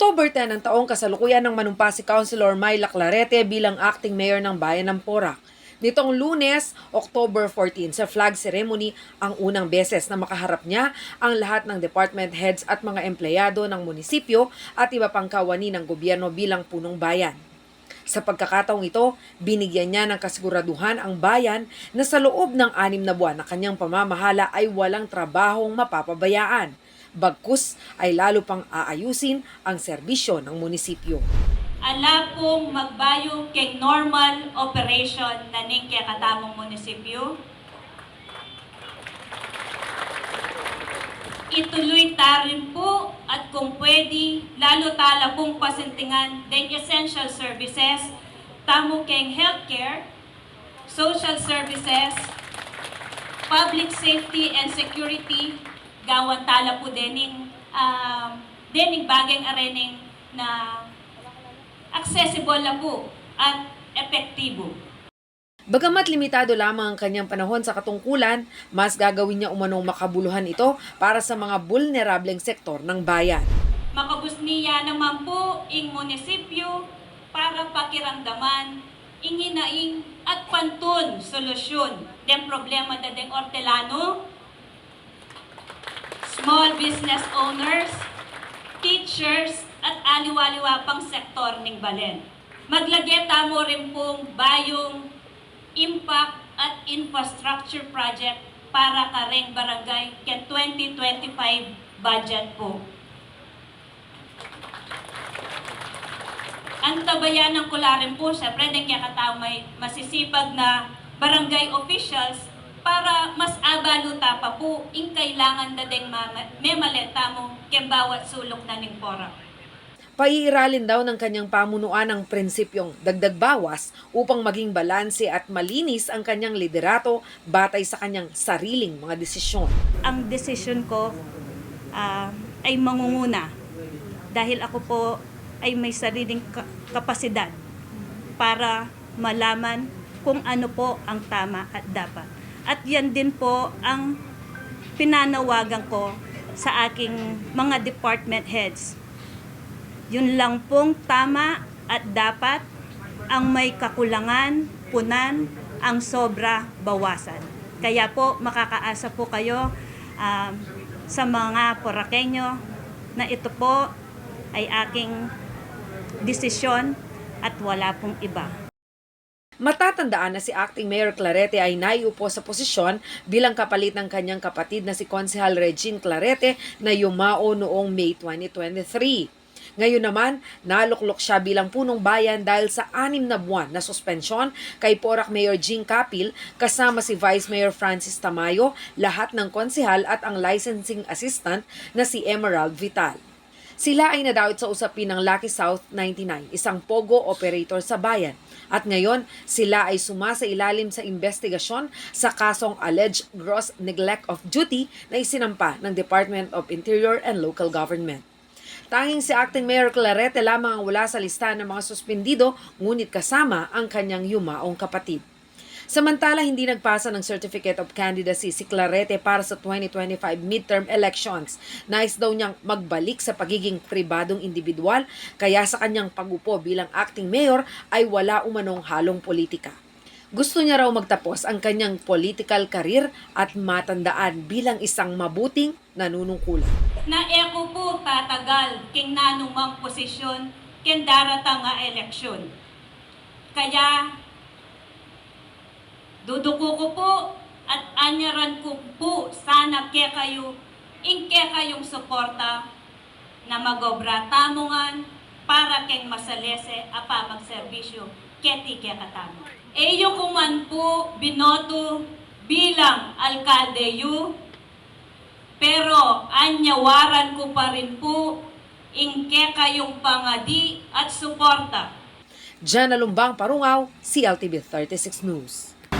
October 10 ang taong kasalukuyan ng manumpa si Councilor Myla Clarete bilang acting mayor ng bayan ng Porac. Nitong lunes, October 14, sa flag ceremony, ang unang beses na makaharap niya ang lahat ng department heads at mga empleyado ng munisipyo at iba pang kawani ng gobyerno bilang punong bayan. Sa pagkakataong ito, binigyan niya ng kasiguraduhan ang bayan na sa loob ng anim na buwan na kanyang pamamahala ay walang trabahong mapapabayaan. Bagkus ay lalo pang aayusin ang serbisyo ng munisipyo. ala pong magbayo kay normal operation na ning katamong munisipyo. Ituloy ta rin po at kung pwede, lalo tala pong pasintingan ng essential services, tamo keng healthcare, social services, public safety and security, gawan tala po dening, um, dening bagay arening na accessible na po at epektibo. Bagamat limitado lamang ang kanyang panahon sa katungkulan, mas gagawin niya umanong makabuluhan ito para sa mga vulnerableng sektor ng bayan. Makabus niya naman po ing munisipyo para pakiramdaman inginaing at pantun solusyon den problema da deng ortelano, small business owners, teachers, at aliwaliwa pang sektor ning balen. Maglageta mo rin pong bayong impact at infrastructure project para kareng barangay ken 2025 budget po. Ang tabayan ng kularin po, syempre, din kaya katao may masisipag na barangay officials para mas abaluta pa po in kailangan na ding memaleta mo ken bawat sulok na ning pora. Paiiralin daw ng kanyang pamunuan ang prinsipyong dagdag bawas upang maging balanse at malinis ang kanyang liderato batay sa kanyang sariling mga desisyon. ang decision ko ah, ay mangunguna dahil ako po ay may sariling ka- kapasidad para malaman kung ano po ang tama at dapat. At yan din po ang pinanawagan ko sa aking mga department heads. Yun lang pong tama at dapat ang may kakulangan, punan, ang sobra, bawasan. Kaya po makakaasa po kayo um, sa mga Porakenyo na ito po ay aking desisyon at wala pong iba. Matatandaan na si Acting Mayor Clarete ay naiupo sa posisyon bilang kapalit ng kanyang kapatid na si Konsehal Regine Clarete na yumao noong May 2023. Ngayon naman, naluklok siya bilang punong bayan dahil sa anim na buwan na suspensyon kay Porac Mayor Jean Capil kasama si Vice Mayor Francis Tamayo, lahat ng konsehal at ang licensing assistant na si Emerald Vital. Sila ay nadawit sa usapin ng Lucky South 99, isang pogo operator sa bayan. At ngayon, sila ay sumasa ilalim sa investigasyon sa kasong alleged gross neglect of duty na isinampa ng Department of Interior and Local Government. Tanging si Acting Mayor Clarete lamang ang wala sa listahan ng mga suspendido, ngunit kasama ang kanyang yumaong kapatid. Samantala, hindi nagpasa ng Certificate of Candidacy si Clarete para sa 2025 midterm elections. Nais daw niyang magbalik sa pagiging pribadong individual, kaya sa kanyang pagupo bilang acting mayor ay wala umanong halong politika. Gusto niya raw magtapos ang kanyang political career at matandaan bilang isang mabuting nanunungkulan. Na eko po tatagal king nanumang posisyon ken daratang nga eleksyon. Kaya duduko ko po at anyaran ko po sana ke kayo ingke kayong suporta na magobra tamungan para keng masalese apa magserbisyo keti ke katamo. Eyo kuman po binoto bilang alkalde yu pero anyawaran ko pa rin po ingke kayong pangadi at suporta Diyan Lumbang Parungaw, CLTV 36 News.